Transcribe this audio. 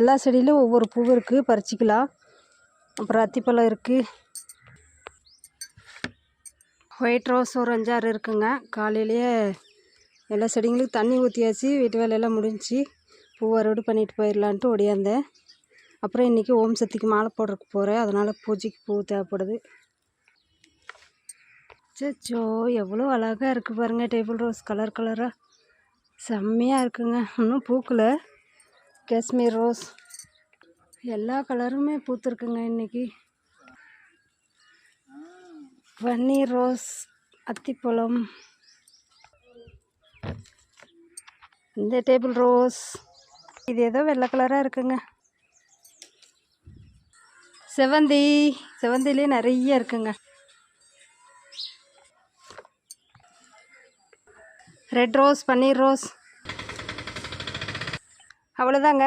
எல்லா செடியிலும் ஒவ்வொரு பூ இருக்குது பறிச்சிக்கலாம். அப்புறம் அத்திப்பழம் இருக்குது ஒயிட் ரோஸ் ஒரு அஞ்சாறு இருக்குங்க. காலையிலேயே எல்லா செடிங்களுக்கும் தண்ணி ஊற்றியாச்சு வீட்டு வேலையெல்லாம் முடிஞ்சுச்சு பூ அறுவடை பண்ணிட்டு போயிடலான்ட்டு ஓடியாந்தேன். அப்புறம் இன்றைக்கி ஓம் சக்திக்கு மாலை போடுறதுக்கு போகிறேன் அதனால் பூஜைக்கு பூ தேவைப்படுது. சச்சோ எவ்வளோ அழகாக இருக்குது பாருங்கள் டேபிள் ரோஸ் கலர் கலராக செம்மையாக இருக்குங்க. இன்னும் பூக்கலை. காஷ்மீர் ரோஸ். எல்லா கலருமே பூத்துருக்குங்க இன்றைக்கி பன்னீர் ரோஸ் அத்திப்பழம். இந்த டேபிள் ரோஸ். இது ஏதோ வெள்ளை கலராக இருக்குங்க. செவந்தி செவந்திலே நிறைய இருக்குங்க. ரெட் ரோஸ் பன்னீர் ரோஸ். அவ்வளோதாங்க